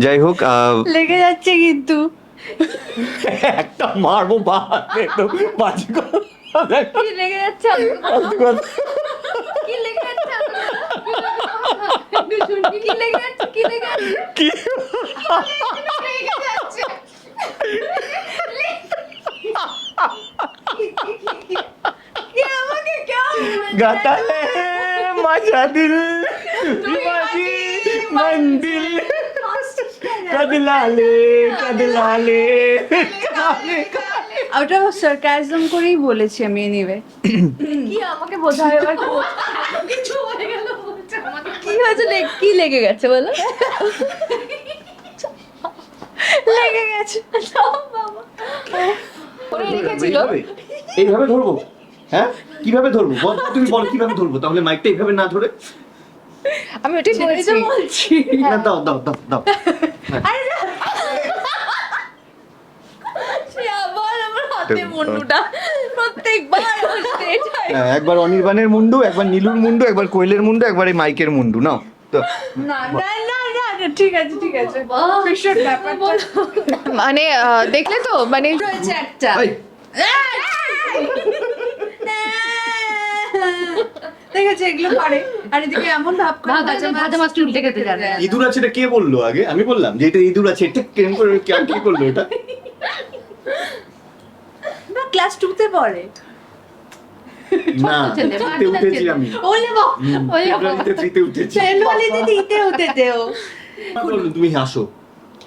যাই হোক আহ, লেগে যাচ্ছে কিন্তু একটা মারবো বাহাতে তো বাজে কথা। কি লেগে যাচ্ছে ফালতু কথা। কি লেগে যাচ্ছে কি লেগে যাচ্ছে কি লেগে যাচ্ছে কি লেগে যাচ্ছে কি আমাকে কেউ गाता है मजा दिल दीवानी কাদলালে কাদলালে ওটা সার্কাজম করেই বলেছি আমি এনিওয়ে কি আমাকে বোঝায় এবার কিছু হয়ে গেল কি হয়েছে কি লেগে গেছে বলো? লেগে গেছে। এইভাবে ধরবো? হ্যাঁ? কীভাবে ধরবো? তুমি বল কীভাবে ধরবো? তাহলে মাইকটা এইভাবে না ধরে আমি ওটাই বলছি। বলছি। না দাও দাও দাও দাও। সে আবার আমার হাতে মুন্ডুটা। প্রত্যেকবার হ্যাঁ, একবার অনির্বাণের মুন্ডু একবার নীলুর মুন্ডু একবার কোয়েলের মুন্ডু একবার এই মাইকের মুন্ডু নাও। তো না না না না না, ঠিক আছে ঠিক আছে। ভীষণ ব্যাপারটা। মানে দেখলে তো মানে রয়েছে একটা। দেখেছে এগুলো পারে। আর এদিকে এমন ভাব করে উল্টে খেতে জানে। ইঁদুর আছে এটা কে বলল আগে? আমি বললাম যে এটা ইঁদুর আছে এটা কেন করে কে- কে করল এটা? না ক্লাস টু তে পড়ে। না থ্রিতে উঠেছি আমি। ওলে বাবা থ্রিতে উঠেছি দিতে তুমি হাসো।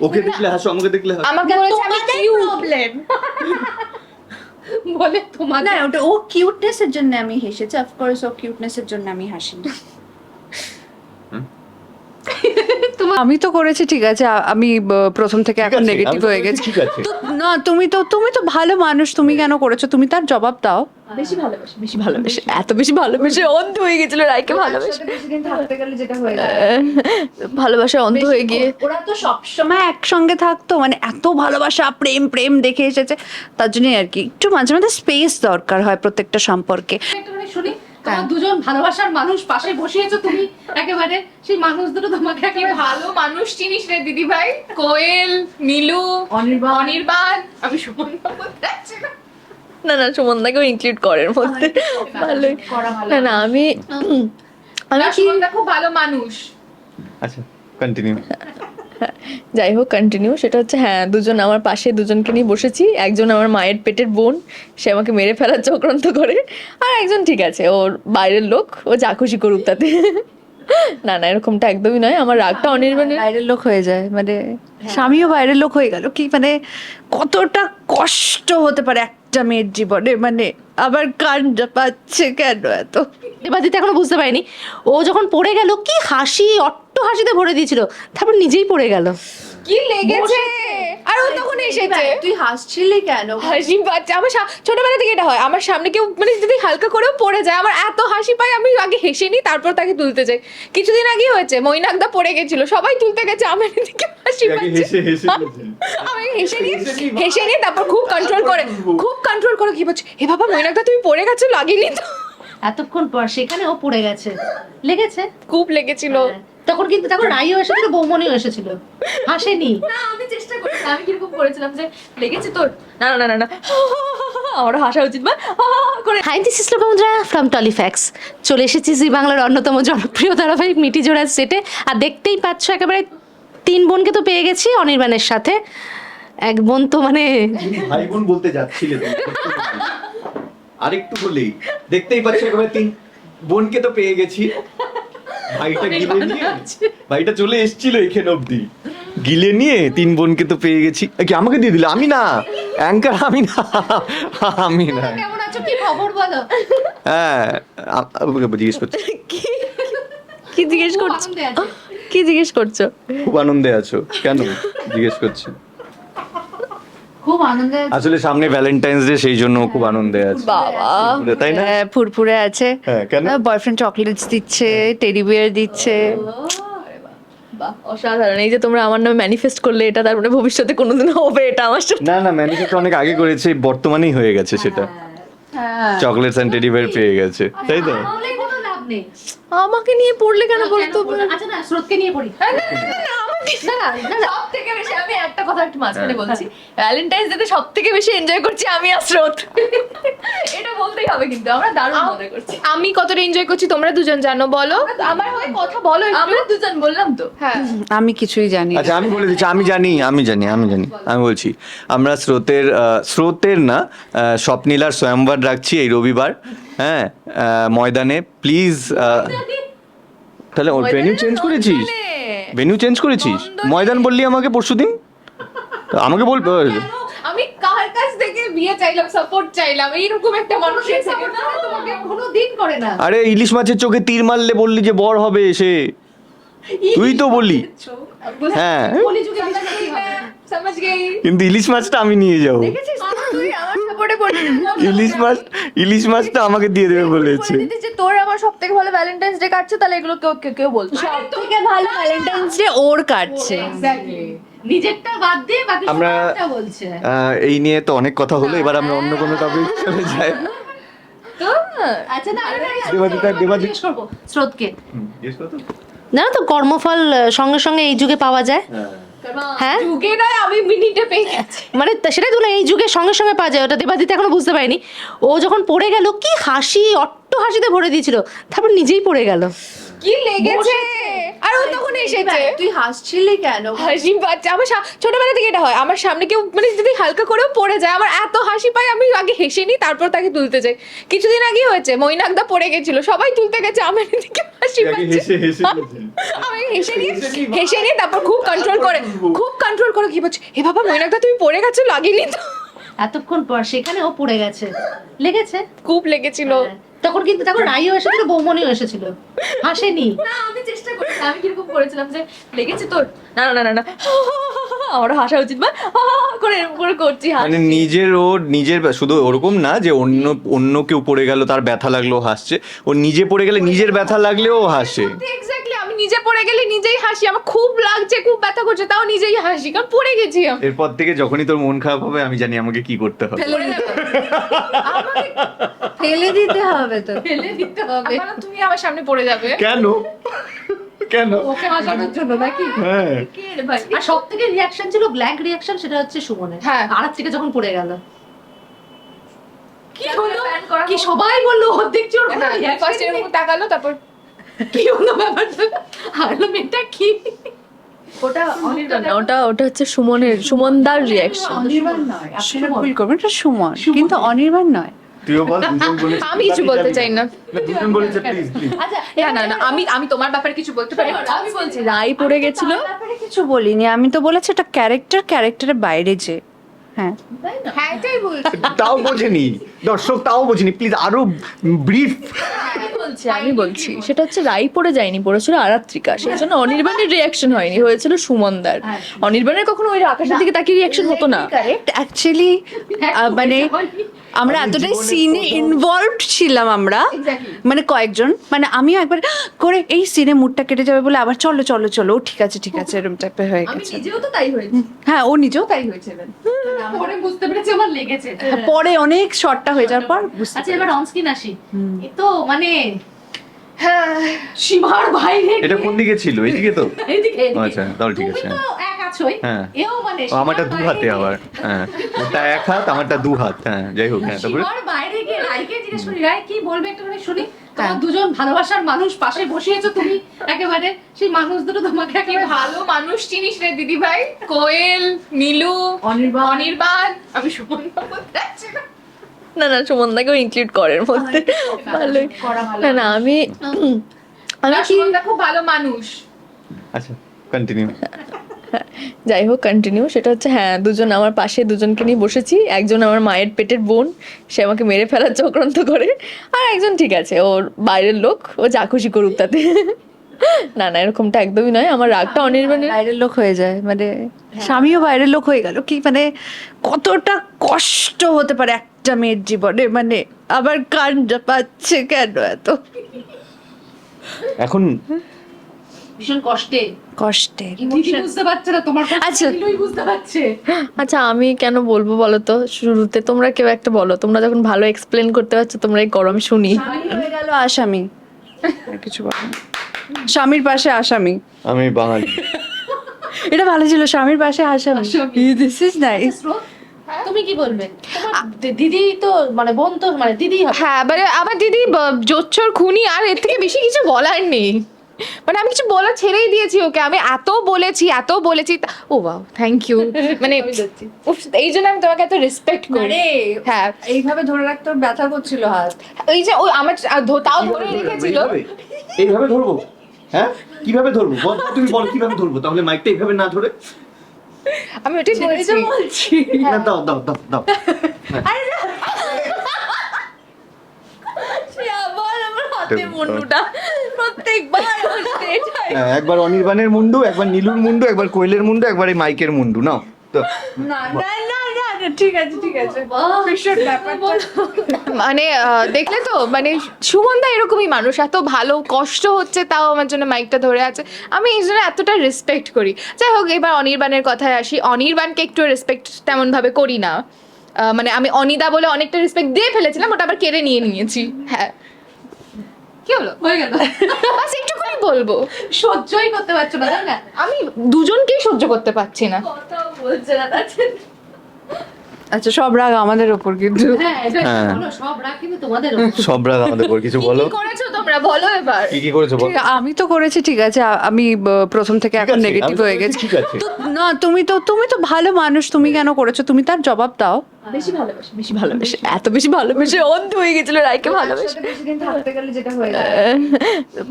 ওকে দেখলে হাসো আমাকে দেখলে হাসো। আমাকে বলেছে আমি কিউট প্রবলেম বলে তোমার না, ওটা ও কিউটনেস এর জন্য আমি হেসেছি। অফকোর্স ও কিউটনেস এর জন্য আমি হাসি আমি তো করেছি ঠিক আছে। আমি প্রথম থেকে এখন নেগেটিভ হয়ে গেছি। ঠিক আছে। না তুমি তো তুমি তো ভালো মানুষ তুমি কেন করেছ? তুমি তার জবাব দাও। বেশি ভালোবাসে বেশি ভালোবাসে। এত বেশি ভালোবেসে অন্ধ হয়ে গেছিল রায়কে ভালোবেসে। বেশিদিন থাকতে গেলে যেটা ভালোবাসা অন্ধ হয়ে গিয়ে। ওরা তো সবসময় একসঙ্গে থাকতো মানে এত ভালোবাসা প্রেম প্রেম দেখে এসেছে। তার জন্যই আর কি একটু মাঝে মাঝে স্পেস দরকার হয় প্রত্যেকটা সম্পর্কে। শুনি তোমার দুজন ভালোবাসার মানুষ পাশে বসিয়েছো তুমি একেবারে সেই মানুষ দুটো তোমাকে একেবারে ভালো মানুষ চিনিস রে দিদি ভাই কোয়েল নীলু অনির্বাণ। অনির্বাণ। আমি সুমন না। না সুমনদাকেও ইনক্লুড করের মধ্যে। ভালোই। না না আমি আমি সুমনদা খুব ভালো মানুষ। আচ্ছা কন্টিনিউ যাই হোক কন্টিনিউ সেটা হচ্ছে হ্যাঁ দুজন আমার পাশে দুজনকে নিয়ে বসেছি। একজন আমার মায়ের পেটের বোন সে আমাকে মেরে ফেলার চক্রান্ত করে। আর একজন ঠিক আছে ওর বাইরের লোক ও যা খুশি করুক তাতে। না না এরকমটা একদমই নয়। আমার রাগটা অনির্বাণের। বাইরের লোক হয়ে যায় মানে স্বামীও বাইরের লোক হয়ে গেল। কি মানে কতটা কষ্ট হতে পারে একটা মেয়ের জীবনে মানে আবার কানটা পাচ্ছে কেন এত? দেবাদিতে এখনও বুঝতে পারিনি। ও যখন পড়ে গেল, কি হাসি, অট্ট হাসিতে ভরে দিয়েছিল। তারপর নিজেই পড়ে গেল। কি লেগেছে? আর ও তখন এসেছে। তুই হাসছিলি কেন? হাসি পাচ্ছে। আমার ছোটবেলা থেকে এটা হয়। আমার সামনে কেউ মানে যদি হালকা করেও পড়ে যায় আমার এত হাসি পায় আমি আগে হেসে নিই তারপর তাকে তুলতে যাই কিছুদিন আগে হয়েছে মৈনাকদা পড়ে গেছিল। সবাই তুলতে গেছে আমার এদিকে হাসি পাচ্ছে। হেসে হেসে আমি হেসে নিয়ে হেসে নিয়ে তারপর খুব কন্ট্রোল করে। খুব কন্ট্রোল করে কি বলছে? হে বাবা মৈনাকদা তুমি পড়ে গেছো লাগেনি তো? এতক্ষণ পর সেখানে ও পড়ে গেছে। লেগেছে? খুব লেগেছিল। হ্যাঁ। তখন কিন্তু তখন রাইও এসেছিল বৌমনিও এসেছিল। হাসেনি। না আমি চেষ্টা করেছিলাম আমি কীরকম করেছিলাম যে লেগেছে তোর? না না না না আমারও হাসা উচিত বা করে। Hi this is Lokmudra from Tollyfacts চলে এসেছি জি বাংলার অন্যতম জনপ্রিয় ধারাবাহিক মিটি জোড়ার সেটে। আর দেখতেই পাচ্ছ একেবারে তিন বোনকে তো পেয়ে গেছি অনির্বাণের সাথে। এক বোন তো মানে ভাই বোন বলতে যাচ্ছিলে আরেকটু বলেই দেখতেই পাচ্ছ একেবারে তিন বোনকে তো পেয়ে গেছি। ভাইটা গিলে নিয়ে? ভাইটা চলে এসেছিল এখানে অবধি। গিলে নিয়ে তিন বোনকে তো পেয়ে গেছি। কি আমাকে দিয়ে দিল? আমি না। অ্যাঙ্কার আমি না। আমি না। কেমন আছো? কি খবর বলো? হ্যাঁ জিজ্ঞেস করছি। কি জিজ্ঞেস করছ? কি জিজ্ঞেস করছ? খুব আনন্দে আছো। কেন? জিজ্ঞেস করছি। খুব আনন্দে আসলে সামনে ভ্যালেন্টাইন্স ডে সেই জন্য খুব আনন্দে আছে। বাবা। তাই না? হ্যাঁ, ফুরফুরে আছে। হ্যাঁ, কেন? বয়ফ্রেন্ড চকলেটস দিচ্ছে টেডি বিয়ার দিচ্ছে। অসাধারণ। এই যে তোমরা আমার নামে ম্যানিফেস্ট করলে এটা তার মানে ভবিষ্যতে কোনোদিন হবে এটা আমার সাথে। না না ম্যানিফেস্ট অনেক আগে করেছে বর্তমানেই হয়ে গেছে সেটা। হ্যাঁ চকলেটস অ্যান্ড টেডি বেয়ার পেয়ে গেছে তাই তো? তাহলে কোনো লাভ নেই। আমাকে নিয়ে পড়লে কেন বলতো আচ্ছা না স্রোতকে নিয়ে পড়ি। না, না, না, সব থেকে বেশি আমি একটা কথা একটু মাঝখানে বলছি। ভ্যালেন্টাইন্স ডে সব থেকে বেশি এনজয় করছি আমি আর স্রোত। এটা বলতেই হবে কিন্তু আমরা দারুণ মজা করছি। আমি কতটা এনজয় করছি তোমরা দুজন জানো বলো। আমার হয়ে কথা বলো আমরা দুজন বললাম তো। হ্যাঁ। আমি কিছুই জানি আচ্ছা আমি বলে দিচ্ছি আমি জানি আমি জানি আমি জানি আমি বলছি আমরা স্রোতের স্রোতের না স্বপ্নীলার স্বয়ংবার রাখছি এই রবিবার হ্যাঁ ময়দানে। প্লিজ তাহলে ভেনিউ চেঞ্জ করেছিস? ভেনিউ চেঞ্জ করেছিস? ময়দান বললি আমাকে পরশুদিন? আমাকে বল আমি কার কাছ থেকে বিয়ে চাইলাম সাপোর্ট চাইলাম? এইরকম একটা মানুষের তোমাকে কোনো দিন করে না। আরে ইলিশ মাছের চোখে তীর মারলে বললি যে বর হবে সে তুই তো বললি। হ্যাঁ। কিন্তু ইলিশ মাছটা আমি নিয়ে যাব। দেখেছিস তুই আমার সাপোর্টে পড়ছিস ইলিশ মাছ ইলিশ মাছটা আমাকে দিয়ে দেবে বলেছে যে তোর আমার সব থেকে ভালো ভ্যালেন্টাইন্স ডে কাটছে তাহলে এগুলো কেউ কেউ কেউ বলতো সব থেকে ভালো ভ্যালেন্টাইন্স ডে ওর কাটছে নিজেরটা বাদ দিয়ে বাকি আমরা- বলছে এই নিয়ে তো অনেক কথা হলো এবার আমরা অন্য কোনো টপিক চলে যাই আচ্ছা না দেবাদিতা। স্রোতকে তো কর্মফল সঙ্গে সঙ্গে এই যুগে পাওয়া যায় হ্যাঁ? যুগে নয় আমি মিনিটে পেয়ে গেছি। মানে সেটাই তো না, এই যুগে সঙ্গে সঙ্গে পাওয়া যায় ওটা দেবাদিতে এখনও বুঝতে পারিনি। ও যখন পড়ে গেল কি হাসি অট্ট হাসিতে ভরে দিয়েছিল। তারপর নিজেই পড়ে গেল। কি লেগেছে? আর ও তখন এসেছে। তুই হাসছিলি কেন? হাসি পাচ্ছে আমার ছোটবেলা থেকে এটা হয়। আমার সামনে কেউ মানে যদি হালকা করেও পড়ে যায় আমার এত হাসি পায় আমি আগে হেসে নিই তারপর তাকে তুলতে যাই। কিছুদিন আগে হয়েছে মৈনাকদা পড়ে গেছিল সবাই তুলতে গেছে আমার এদিকে হাসি পাচ্ছে। আমি হেসে নিয়ে হেসে নিয়ে তারপর খুব কন্ট্রোল করে। খুব কন্ট্রোল করে কি বলছে? হে বাবা মৈনাকদা তুমি পড়ে গেছো লাগেনি তো? এতক্ষণ পর সেখানে ও পড়ে গেছে। লেগেছে? খুব লেগেছিল। হ্যাঁ। তখন কিন্তু তখন রাইও এসেছিল বৌমনিও এসেছিল। হাসেনি। না আমি চেষ্টা আমি কীরকম করেছিলাম যে লেগেছে তোর? না না না না আমারও হাসা উচিত বা করে এরকম করে করছি মানে নিজের ও নিজের শুধু ওরকম না যে অন্য অন্য কেউ পড়ে গেল তার ব্যথা লাগল হাসছে। ও নিজে পড়ে গেলে নিজের ব্যথা লাগলেও ও হাসে এক্স্যাক্টলি আমি নিজে পড়ে গেলে নিজেই হাসি। আমার খুব লাগছে খুব ব্যথা করছে তাও নিজেই হাসি কারণ পড়ে গেছি আমি। এরপর থেকে যখনই তোর মন খারাপ হবে আমি জানি আমাকে কি করতে হবে। ফেলে দিতে হবে তো ফেলে দিতে হবে। তুমি আমার সামনে পড়ে যাবে। কেন? কেন? ওকে হাসানোর জন্য নাকি? হ্যাঁ। কে রে ভাই আর সব থেকে রিয়াকশন ছিল ব্ল্যাক রিয়াকশন সেটা হচ্ছে সুমনের। হ্যাঁ। আর থেকে যখন পড়ে গেল। কি হলো কি সবাই বলল? ওর দেখছি ওর ফার্স্ট ই নেই। এরকম তাকালো তারপর কি হলো ব্যাপারটা কি? ওটা ওটা ওটা হচ্ছে সুমনের সুমনদার রিয়াকশন অনির্বাণ নয় আপনারা ভুল করবেন এটা সুমন। কিন্তু অনির্বাণ নয়। তুইও বল দুজন বলেছিস আমি কিছু বলতে চাই না। দুজন বলেছে প্লিজ প্লিজ আচ্ছা না না না আমি আমি তোমার ব্যাপারে কিছু বলতে পারি? আমি বলছি রাই পড়ে গেছিল? ব্যাপারে কিছু বলিনি আমি তো বলেছি এটা ক্যারেক্টার ক্যারেক্টারের বাইরে যে। হ্যাঁ। হ্যাঁ তাও বোঝেনি। দর্শক তাও বোঝেনি। প্লিজ আরও ব্রিফ আমি বলছি আমি বলছি। সেটা হচ্ছে রাই পড়ে যায়নি পড়েছিল আরাত্রিকা। সেই জন্য অনির্বাণের রিয়াকশন হয়নি হয়েছিল সুমনদার। অনির্বাণের কখনো ওই আকাশের দিকে তাকিয়ে রিয়াকশন হতো না? অ্যাকচুয়ালি মানে আমরা এতটাই সিনে ইনভলভড ছিলাম আমরা। মানে কয়েকজন। মানে আমিও একবার করে এই সিনে মুডটা কেটে যাবে বলে আবার চলো চলো চলো ও ঠিক আছে ঠিক আছে এরকম টাইপের হয়ে গেছে। নিজেও তো তাই হয়েছি। হ্যাঁ ও নিজেও তাই হয়েছে পরে বুঝতে পেরেছি আমার লেগেছে। হ্যাঁ, পরে অনেক শর্টটা হয়ে যাওয়ার পর বুঝতে আচ্ছা এবার অনস্ক্রিন আসি। এ তো মানে হ্যাঁ সীমার বাইরে এটা কোন দিকে ছিল? এইদিকে তো? এদিকে এদিকে। আচ্ছা, তাহলে ঠিক তুমি আছে, তো আছোই হ্যাঁ। এও মানে আমারটা দু হাতে আবার। হ্যাঁ। ওটা এক হাত আমারটা দু হাত। হ্যাঁ যাই হোক হ্যাঁ তারপরে বাইরে গিয়ে রাইকে জিজ্ঞেস করি রাই কি বলবে একটুখানি শুনি? তোমার দুজন ভালোবাসার মানুষ পাশে বসিয়েছো তুমি একেবারে। সেই মানুষ দুটো তোমাকে কি ভালো মানুষ চিনিস রে দিদি ভাই কোয়েল নীলু অনির্বাণ। অনির্বাণ। আমি সুমন না। না না সুমনদাকেও ইনক্লুড করেন মধ্যে। ভালোই। না না আমি আমি কি খুব ভালো মানুষ। আচ্ছা কন্টিনিউ যাই হোক কন্টিনিউ সেটা হচ্ছে হ্যাঁ দুজন আমার পাশে দুজনকে নিয়ে বসেছি। একজন আমার মায়ের পেটের বোন সে আমাকে মেরে ফেলার চক্রান্ত করে। আর একজন ঠিক আছে ওর বাইরের লোক ও যা খুশি করুক তাতে। না না এরকমটা একদমই নয়। আমার রাগটা অনির্বাণের। বাইরের লোক হয়ে যায়। মানে স্বামীও বাইরের লোক হয়ে গেল। কি মানে কতটা কষ্ট হতে পারে একটা মেয়ের জীবনে? মানে আবার কান্ডা পাচ্ছে কেন এত? এখন ভীষণ কষ্টে। কষ্টে। বুঝতে পারছে না? তোমার আচ্ছা। বুঝতে পারছে। আচ্ছা আমি কেন বলব বলো তো? শুরুতে তোমরা কেউ একটা বলো। তোমরা যখন ভালো এক্সপ্লেন করতে পারছ তোমরা এই করো আমি শুনি হয়ে গেল আসামি। কিছু বলো স্বামীর পাশে আসামি। আমি বাঙালি। এটা ভালো ছিল স্বামীর পাশে হাসা দিস ইজ নাইস তুমি কি বলবে? দিদি তো মানে বোন তো মানে দিদি হ্যাঁ মানে আমার দিদি জোচ্চর খুনি আর এর থেকে বেশি কিছু বলার নেই। মানে আমি কিছু বলা ছেড়েই দিয়েছি ওকে। আমি এত বলেছি এত বলেছি তা- ও বাও থ্যাংক ইউ মানে এই জন্য আমি তোমাকে এত রেসপেক্ট করি। হ্যাঁ। এইভাবে ধরে রাখতে ব্যথা করছিল হাত। ওই যে ওই আমার তাও ধরে রেখেছিল। এইভাবে? ধরবো? হ্যাঁ? কীভাবে ধরবো? বল তুমি বল কীভাবে ধরবো? তাহলে মাইকটা এইভাবে না ধরে? আমি ওটাই বলছি। বলছি। না দাও দাও দাও দাও। আবার আমার হাতে মুন্ডুটা। প্রত্যেকবার আমার stage হয়। একবার অনির্বাণের মুন্ডু একবার নীলুর মুন্ডু একবার কোয়েলের মুন্ডু একবার এই মাইকের মুন্ডু নাও। তো না না না না না, ঠিক আছে ঠিক আছে। মানে দেখলে তো মানে সুমনদা এরকমই মানুষ এত ভালো কষ্ট হচ্ছে তাও আমার জন্য মাইকটা ধরে আছে। আমি এই জন্য এতটা রেসপেক্ট করি। যাই হোক এবার অনির্বাণের কথায় আসি। অনির্বাণকে একটু রেসপেক্ট তেমন ভাবে করি না। মানে আমি অনিদা বলে অনেকটা রেসপেক্ট দিয়ে ফেলেছিলাম ওটা আবার কেড়ে নিয়ে নিয়েছি। হ্যাঁ। কি হলো? হয়ে গেল। বাস একটুখানি বলব। সহ্যই করতে পারছ না তাই না? আমি দুজনকেই সহ্য করতে পারছি না। কথা বলছে না আচ্ছা সব রাগ আমাদের ওপর কিন্তু। হ্যাঁ হ্যাঁ। সব রাগ কিন্তু তোমাদের সব রাগ আমাদের উপর কিছু বলো? করেছ তোমরা? বলো এবার। কি কি করেছ বলো? আমি তো করেছি ঠিক আছে। আমি প্রথম থেকে এখন নেগেটিভ হয়ে গেছি। ঠিক আছে। না তুমি তো তুমি তো ভালো মানুষ তুমি কেন করেছ? তুমি তার জবাব দাও। বেশি ভালোবাসে বেশি ভালোবাসে। এত বেশি ভালোবেসে অন্ধ হয়ে গেছিল রাইকে ভালোবাসে। বেশিদিন থাকতে গেলে যেটা হয়ে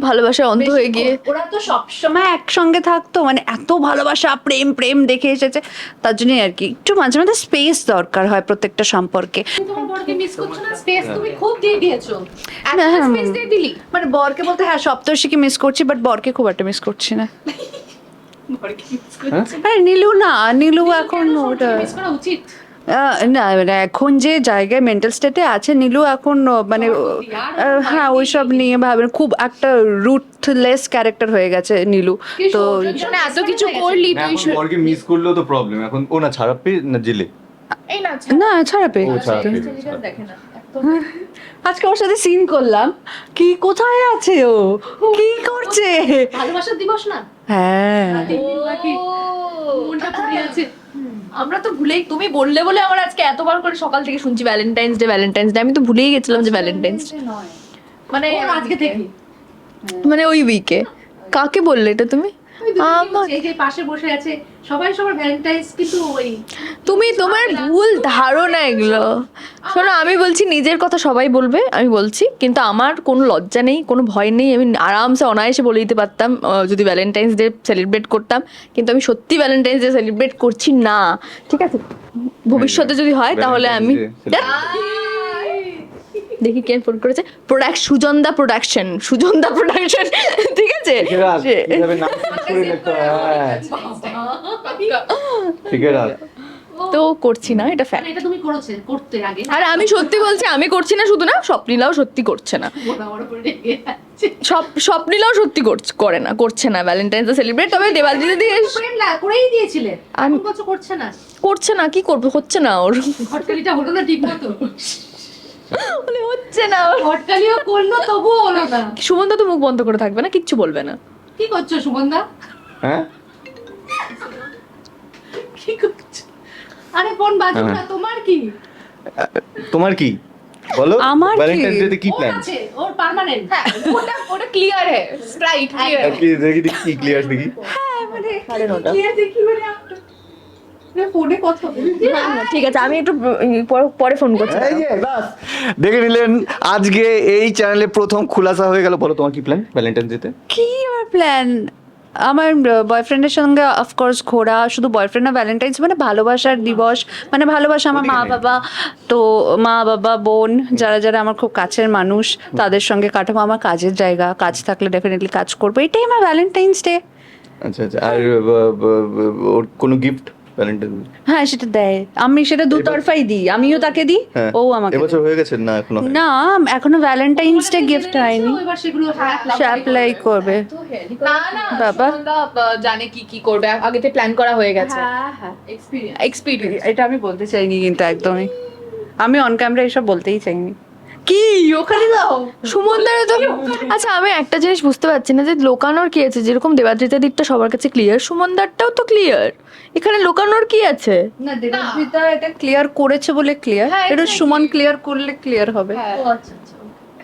ভালোবাসা অন্ধ হয়ে গিয়ে। ওরা তো সবসময় একসঙ্গে থাকতো মানে এত ভালোবাসা প্রেম প্রেম দেখে এসেছে। তার জন্যই আর কি একটু মাঝে মাঝে স্পেস দরকার হয় প্রত্যেকটা সম্পর্কে। তুমি তোমার বরকে মিস করছ না? স্পেস তুমি খুব দিয়ে দিয়েছ। এত হ্যাঁ, space দিয়ে দিলি। মানে বরকে বলতে হ্যাঁ সপ্তর্ষিকে মিস করছি বাট বরকে খুব একটা মিস করছি না। আরে নীলু না নীলু এখন ওটা মিস করা উচিত? না মানে এখন যে জায়গায় মেন্টাল স্টেটে আছে নীলু এখন মানে হ্যাঁ ওইসব নিয়ে ভাবে খুব একটা রুথলেস ক্যারেক্টার হয়ে গেছে নীলু। তো মানে এত কিছু করলি তুই মিস করলেও তো প্রবলেম এখন ও না ছাড়া পেয়ে না জেলে? না না ছাড়া পেয়ে না। আজকে ওর সাথে সিন করলাম। কি কোথায় আছে ও? কি করছে? ভালোবাসার দিবস না? হ্যাঁ। মনটা পড়ে আছে। আমরা তো ভুলেই তুমি বললে বলে আমার আজকে এতবার করে সকাল থেকে শুনছি ভ্যালেন্টাইন্স ডে ভ্যালেন্টাইন্স ডে আমি তো ভুলেই গেছিলাম যে ভ্যালেন্টাইন্স ডে মানে আজকে থেকে। মানে ওই উইকে কাকে বললে এটা তুমি? ওই দুটো কি আমার- হচ্ছে? এই যে পাশে বসে আছে সবাই সবার ভ্যালেন্টাইন্স কিন্তু ওই তুমি তোমার ভুল ধারণা এগুলো। শোনো আমি বলছি নিজের কথা সবাই বলবে আমি বলছি কিন্তু আমার কোনো লজ্জা নেই কোনো ভয় নেই আমি আরামসে অনায়াসে বলে দিতে পারতাম যদি ভ্যালেন্টাইন্স ডে সেলিব্রেট করতাম কিন্তু আমি সত্যি ভ্যালেন্টাইন্স ডে সেলিব্রেট করছি না ঠিক আছে? ভবিষ্যতে যদি হয় তাহলে আমি দেখি কে ফোন করেছে। প্রোডাক্ট সুজনদা প্রোডাকশন সুজনদা প্রোডাকশন ঠিক আছে? সে- কীভাবে নাম change করে নিতে হয়। ঠিক আছে। তো করছি না এটা ফ্যাক্ট মানে এটা তুমি করেছে করতে আগে। আর আমি সত্যি বলছি আমি করছি না শুধু না স্বপ্নীলাও সত্যি করছে না। সব স্বপ্নীলাও সত্যি করছ- করে না করছে না ভ্যালেন্টাইন্স ডে সেলিব্রেট তবে দেবালি দিদি প্রেম করেই দিয়েছিলে। আমি- করছে না। করছে না কি করবে হচ্ছে না ওর। ঘটকালিটা হলো না ঠিক মতো? বলে হচ্ছে না। ওর করল তবুও হলো না। সুমন্ত তো মুখ বন্ধ করে থাকবে না কিচ্ছু বলবে না। কি করছ সুগন্ধা হ্যাঁ? কি করছ? আরে ফোন বাজুক না তোমার কি? তোমার কি? বলো আমার কি? ডে কি ওর প্ল্যান আছে ওর পার্মানেন্ট হ্যাঁ ওটা ওটা ক্লিয়ার হ্যাঁ স্প্রাইট ক্লিয়ার কি দেখি দেখি কি ক্লিয়ার দেখি। দেখি মানে ফোনে কথা ঠিক আছে আমি একটু পরে ফোন করছি। এই যে দেখে নিলেন আজকে এই চ্যানেলে প্রথম খুলাসা হয়ে গেল। বলো তোমার কি প্ল্যান ভ্যালেন্টাইন্স ডেতে কি আমার প্ল্যান আমার বয়ফ্রেন্ডের সঙ্গে অফকোর্স ঘোরা। শুধু বয়ফ্রেন্ড না ভ্যালেন্টাইন্স মানে ভালোবাসার দিবস। মানে ভালোবাসা আমার মা বাবা তো মা বাবা বোন যারা যারা আমার খুব কাছের মানুষ তাদের সঙ্গে কাটাবো। আমার কাজের জায়গা কাজ থাকলে ডেফিনেটলি কাজ করব। এটাই আমার ভ্যালেন্টাইন্স ডে আচ্ছা আচ্ছা। আর কোনো গিফট হ্যাঁ সেটা দেয়। আমি সেটা দুতরফাই দিই। আমিও তাকে দিই হ্যাঁ। ও আমাকে এবছর হয়ে গেছে না এখনও না এখনও ভ্যালেন্টাইন্স ডে গিফট হয়নি। হ্যাঁ সে অ্যাপ্লাই করবে। না না বাবা। জানে কি কি করবে। আগেতে প্ল্যান করা হয়ে গেছে। হ্যাঁ হ্যাঁ এক্সপিরিয়েন্স এক্সপিরিয়েন্স এটা আমি বলতে চাইনি কিন্তু একদমই। আমি অন ক্যামেরা এসব বলতেই চাইনি। কি? ওখানে দাও। সুমনদারে তো আচ্ছা আমি একটা জিনিস বুঝতে পারছি না যে লোকানোর কি আছে? যেরকম দেবাদ্রিতা দিকটা সবার কাছে ক্লিয়ার সুমনদারটাও তো ক্লিয়ার এখানে লোকানোর কি আছে? না দেবাদ্রিতা এটা ক্লিয়ার করেছে বলে ক্লিয়ার হ্যাঁ, এটা. সুমন ক্লিয়ার করলে ক্লিয়ার হবে। ও আচ্ছা আচ্ছা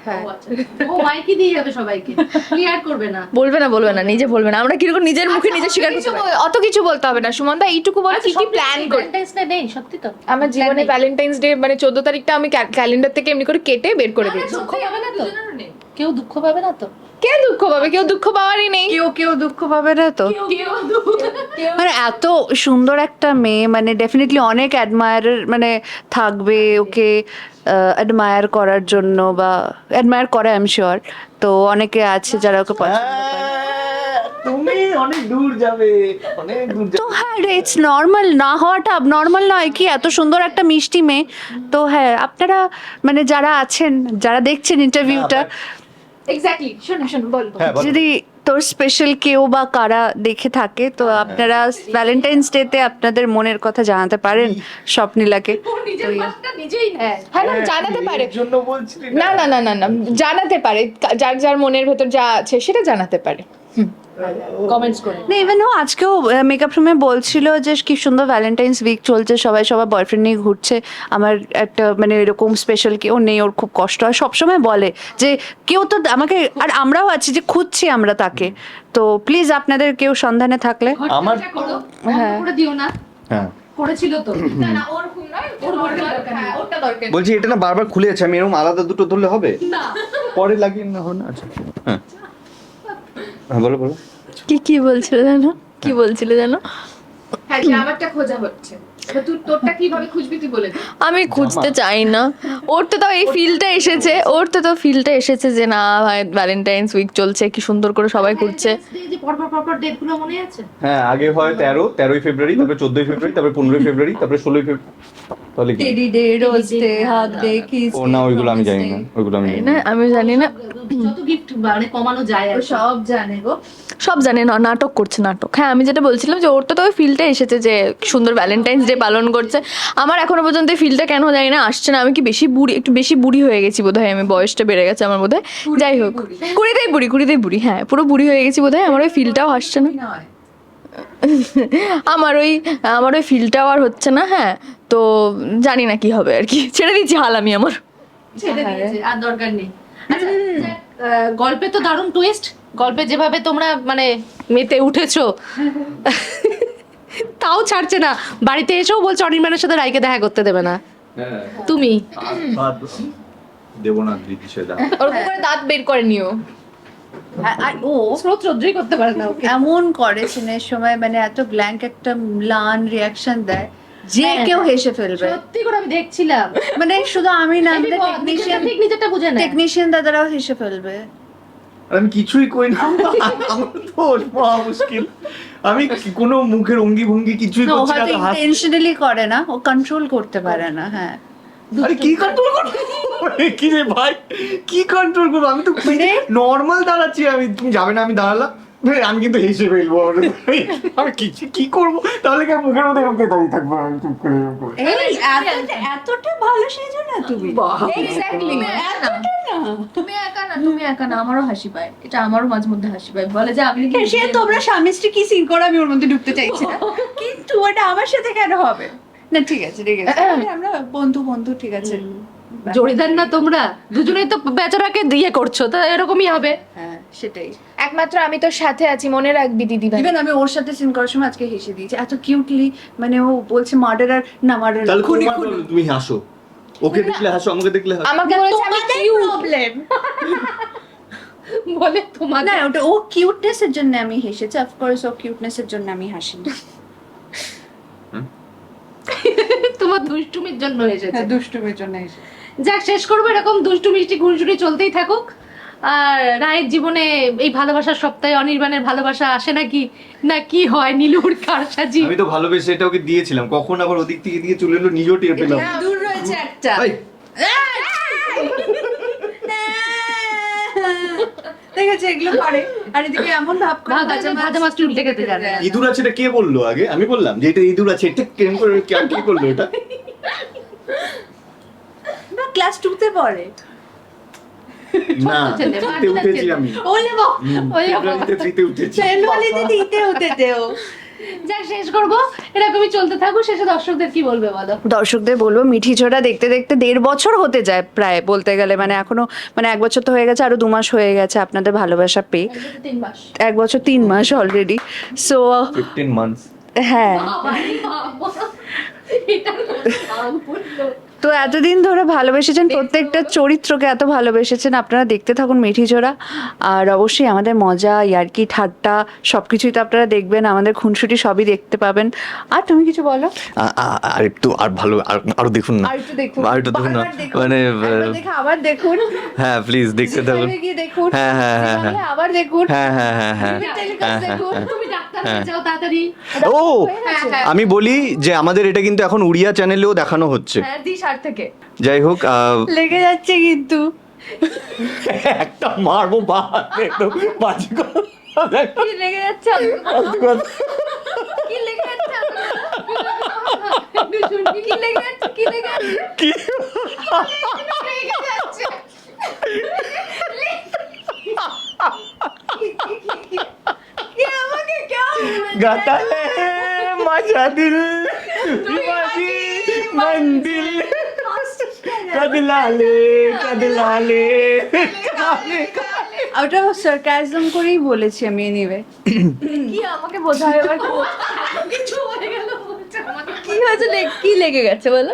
হ্যাঁ। ও আচ্ছা ও মাইকি দিয়ে যাবে সবাইকে। ক্লিয়ার করবে না। বলবে না বলবে না নিজে বলবে না। আমরা কীরকম নিজের মুখে নিজে স্বীকার কিছু করতে পারি? বল- অত কিছু বলতে হবে না। সুমন দা এইটুকু বলো কি কি প্ল্যান কর ভ্যালেন্টাইন্স ডে নেই সত্যি তো। আমার জীবনে ভ্যালেন্টাইন্স ডে মানে চোদ্দ তারিখটা আমি ক্যালেন্ডার থেকে এমনি করে কেটে বের করে দিয়েছি। কেউ দুঃখ পাবে না তো? কে দুঃখ পাবে? কেউ দুঃখ পাওয়ারই নেই। কেউ কেউ দুঃখ পাবে না তো? মানে এত সুন্দর একটা মেয়ে মানে ডেফিনেটলি অনেক অ্যাডমায়ার মানে থাকবে ওকে অ্যাডমায়ার করার জন্য বা অ্যাডমায়ার করে আই এম শিওর তো অনেকে আছে যারা ওকে পছন্দ করে। তুমি অনেক দূর যাবে অনেক দূর তো হ্যাঁ ইটস নর্মাল না হওয়াটা নর্মাল নয় কি? এত সুন্দর একটা মিষ্টি মেয়ে। তো হ্যাঁ আপনারা মানে যারা আছেন যারা দেখছেন ইন্টারভিউটা এক্স্যাক্টলি শোনো শোনো বল। হ্যাঁ। যদি তোর স্পেশাল কেউ বা কারা দেখে থাকে তো আপনারা ভ্যালেন্টাইন্স ডেতে আপনাদের মনের কথা জানাতে পারেন স্বপ্নীলাকে। তো হ্যাঁ না জানাতে পারে। এর জন্য বলছিলি না। না না না না জানাতে পারে। যার যার মনের ভেতর যা আছে সেটা জানাতে পারে। কমেন্টস করে না ইভেন ও আজকেও মেকআপ রুমে বলছিল যে কি সুন্দর ভ্যালেন্টাইন্স উইক চলছে সবাই সবার বয়ফ্রেন্ড নিয়ে ঘুরছে। আমার একটা মানে এরকম স্পেশাল কেউ নেই ওর খুব কষ্ট। হয় সবসময় বলে যে কেউ তো আমাকে আর আমরাও আছি যে খুঁজছি আমরা তাকে। তো প্লিজ আপনাদের কেউ সন্ধানে থাকলে। আমার হ্যাঁ। দিও না। হ্যাঁ। করেছিল তো। না না ওরকম নয় ওর দরকার হ্যাঁ দরকার বলছি এটা না বারবার খুলে যাচ্ছে আমি এরকম আলাদা দুটো ধরলে হবে? না। পরে লাগিয়ে না হয় না? আচ্ছা। হ্যাঁ। হ্যাঁ বলো বলো। কি কি বলছিল জানো কি বলছিল জানো হ্যাঁ যে আমারটা খোঁজা হচ্ছে। আমি খুঁজতে চাই না। ওর তো তাও এই ফিলটা এসেছে ওর তো তো ফিলটা এসেছে যে না ভাই ভ্যালেন্টাইন্স উইক চলছে কি সুন্দর করে সবাই ঘুরছে। মনে হ্যাঁ আগে হয় তেরো তেরোই ফেব্রুয়ারি তারপরে চোদ্দই ফেব্রুয়ারি তারপরে পনেরোই ফেব্রুয়ারি তারপরে ষোলোই ফেব্রুয়ারি। তাহলে কি teddy day rose day hug day kiss ও না ওইগুলো আমি জানি না ওইগুলো আমি জানি না। না আমি জানি না। যত গিফট মানে কমানো যায় আর সব জানে গো। সব জানে না নাটক করছে নাটক। হ্যাঁ আমি যেটা বলছিলাম যে ওর তো ওই ফিলটা এসেছে যে সুন্দর ভ্যালেন্টাইন্স ডে পালন করছে। আমার এখনও পর্যন্ত ফিলটা কেন জানি না আসছে না। আমি কি বেশি বুড়ি একটু বেশি বুড়ি হয়ে গেছি বোধহয় আমি বয়সটা বেড়ে গেছে আমার বোধহয়। যাই হোক কুড়িতেই বুড়ি কুড়িতেই বুড়ি হ্যাঁ পুরো বুড়ি হয়ে গেছি বোধহয় আমার ওই ফিলটাও আসছে না। আমার ওই আমার ওই ফিলটাও আর হচ্ছে না হ্যাঁ। তো জানি না কি হবে আর কি। ছেড়ে দিচ্ছি হাল আমি আমার। ছেড়ে দিয়েছে আর দরকার নেই। আচ্ছা গল্পে তো দারুণ টুইস্ট গল্পে যেভাবে তোমরা মানে মেতে উঠেছো। তাও ছাড়ছে না। বাড়িতে এসেও বলছে অনির্বাণের সাথে রাইকে দেখা করতে দেবে না। হ্যাঁ। তুমি? দেবো না দিদি সেটা। ওরকম করে দাঁত বের করে নিও। ও স্রোত সহ্যই করতে পারে না ওকে। এমন করে সিনের সময় মানে এত ব্ল্যাঙ্ক একটা ম্লান রিয়াকশন দেয় যে হ্যাঁ, কেউ। হেসে ফেলবে। সত্যি করে আমি দেখছিলাম। মানে শুধু আমি না টেকনিশিয়ান নিজেরটা বুঝে না টেকনিশিয়ান দাদারাও হেসে ফেলবে। আমি কিছুই কই না। আমার তো মহা মুশকিল। আমি কোনো মুখের অঙ্গি ভঙ্গি কিছুই করছি না করে না ও কন্ট্রোল করতে পারে না হ্যাঁ। আরে কি কন্ট্রোল করব? কি রে ভাই? কি কন্ট্রোল করব? আমি তো নর্মাল দাঁড়াচ্ছি আমি তুমি যাবে না আমি দাঁড়ালাম আমি কিন্তু হেসে ফেলব আমি কিছু কি করব? তাহলে কি মুখের মধ্যে এরকম দাঁড়িয়ে থাকব? আমি চুপ করে এরকম করে। এই এতটা ভালো সেজো না তুমি। এক্স্যাক্টলি তুমি একা না। তুমি একা না আমারও হাসি পায়। এটা আমারও মাঝে মধ্যে হাসি পায়। বলে যে আমি সে তোমরা স্বামী স্ত্রী কি সিন করো? আমি ওর মধ্যে ঢুকতে চাইছি না। কিন্তু ওটা আমার সাথে কেন হবে? না ঠিক আছে ঠিক আছে। আমরা বন্ধু বন্ধু ঠিক আছে। জড়িদার না তোমরা? দুজনেই তো বেচারাকে দিয়ে করছ তা এরকমই হবে। হ্যাঁ সেটাই। একমাত্র আমি তোর সাথে আছি মনে রাখবি দিদি ভাই। ইভেন আমি ওর সাথে সিন করার সময় আজকে হেসে দিয়েছি। এত কিউটলি মানে ও বলছে মার্ডারার না মার্ডার তাহলে খুনি খুনি। তুমি হাসো। ওকে দেখলে হাসো আমাকে দেখলে হাসো। আমাকে বলেছে আমি কিউট প্রবলেম বলে তোমার না ওটা ও কিউটনেস এর জন্য আমি হেসেছি। অফকোর্স ও কিউটনেস এর জন্য আমি হাসিনি। তোমার দুষ্টুমির জন্য এসেছে। হ্যাঁ দুষ্টুমির জন্য এসেছে। যাক শেষ করব এরকম দুষ্টু মিষ্টি ঘুরঝুরি চলতেই থাকুক। আর রায়ের জীবনে এই ভালোবাসার সপ্তাহে অনির্বাণের ভালোবাসা আসে নাকি? না কি হয় নীলুর কারসাজি? আমি তো ভালোবেসে এটা ওকে দিয়েছিলাম। কখন আবার ওদিক থেকে দিয়ে চলে এলো নিজেও টের পেলাম। দূর রয়েছে একটা। এই, দেখেছে এগুলো পারে। আর এদিকে এমন ভাব করে ভাজা ভাজা মাছ- ভাজা মাছটি উল্টে খেতে জানে না। ইঁদুর আছে এটা কে বলল আগে? আমি বললাম যে এটা ইঁদুর আছে এটা কেমন করে কে কে করল এটা না ক্লাস টু তে পড়ে। না উঠেছি। আমি। ওলে বাবা, ওলে বাবা। উঠেছি। উঠেছি জানুয়ারিতে দিতে হতে দেও যা শেষ করব এরকমই চলতে থাকুক শেষে দর্শকদের কি বলবে বলো? দর্শকদের বলব মিঠি ছোড়া দেখতে দেখতে দেড় বছর হতে যায় প্রায় বলতে গেলে মানে এখনও মানে এক বছর তো হয়ে গেছে আরও দু মাস হয়ে গেছে আপনাদের ভালোবাসা পেয়ে। তিন মাস। এক বছর তিন মাস অলরেডি সো ফিফটিন মান্থস হ্যাঁ। তো এতদিন ধরে ভালোবেসেছেন প্রত্যেকটা চরিত্রকে এত ভালোবেসেছেন আপনারা দেখতে থাকুন মিঠি জোড়া আর অবশ্যই আমাদের মজা ইয়ার্কি ঠাট্টা সব কিছুই তো আপনারা দেখবেন আমাদের খুনসুটি সবই দেখতে পাবেন। আর তুমি কিছু বলো? আর একটু আর ভালো আর দেখুন না। আর একটু দেখুন। আর একটু দেখুন না। মানে আবার দেখুন। হ্যাঁ প্লিজ দেখতে থাকুন। দেখুন। হ্যাঁ, হ্যাঁ, হ্যাঁ, হ্যাঁ। আবার দেখুন। হ্যাঁ হ্যাঁ হ্যাঁ হ্যাঁ। হয়ে যাও তাড়াতাড়ি। ও! হ্যাঁ, হ্যাঁ। আমি বলি যে আমাদের এটা কিন্তু এখন উড়িয়া চ্যানেলেও দেখানো হচ্ছে। হ্যাঁ দি সার থেকে যাই হোক আহ, লেগে যাচ্ছে কিন্তু একটা মারবো বাদ একদম বাজে কথা। কি লেগে যাচ্ছে ফালতু কথা। কি লেগে যাচ্ছে কি লেগে যাচ্ছে কি লেগে যাচ্ছে কি লেগে যাচ্ছে কি আমাকে কেউ गाता है मजा दिल दीवानी मंदिर কাদলালে কাদলালে ওটা সার্কাজম করেই বলেছি আমি এনিওয়ে কি আমাকে বোঝায় এবার? কিছু হয়ে গেল কি হয়েছে কি লেগে গেছে বলো?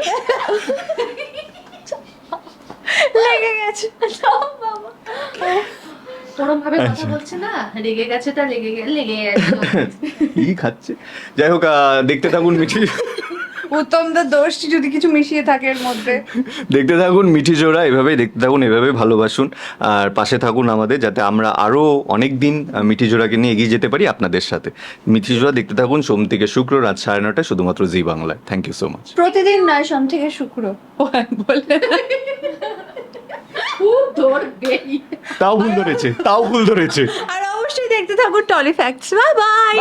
লেগে গেছে। কথা আচ্ছা। বলছে না? লেগে গেছে তা লেগে গেছে লেগে গেছে। কি খাচ্ছে? যাই হোক দেখতে থাকুন মিঠি উত্তম দা দোষ যদি কিছু মিশিয়ে থাকে এর মধ্যে। দেখতে থাকুন মিঠি জোড়া এভাবেই দেখতে থাকুন এভাবেই ভালোবাসুন। আর পাশে থাকুন আমাদের যাতে আমরা আরও অনেক দিন মিঠি জোড়াকে নিয়ে এগিয়ে যেতে পারি আপনাদের সাথে। মিঠি জোড়া দেখতে থাকুন সোম থেকে শুক্র রাত সাড়ে নটায় শুধুমাত্র জি বাংলায়। থ্যাংক ইউ সো মাচ প্রতিদিন নয় সোম থেকে শুক্র। খুব ধরবেই তাও ভুল ধরেছে তাও ভুল ধরেছে। আর অবশ্যই দেখতে থাকুন টলি ফ্যাক্টস। Bye bye.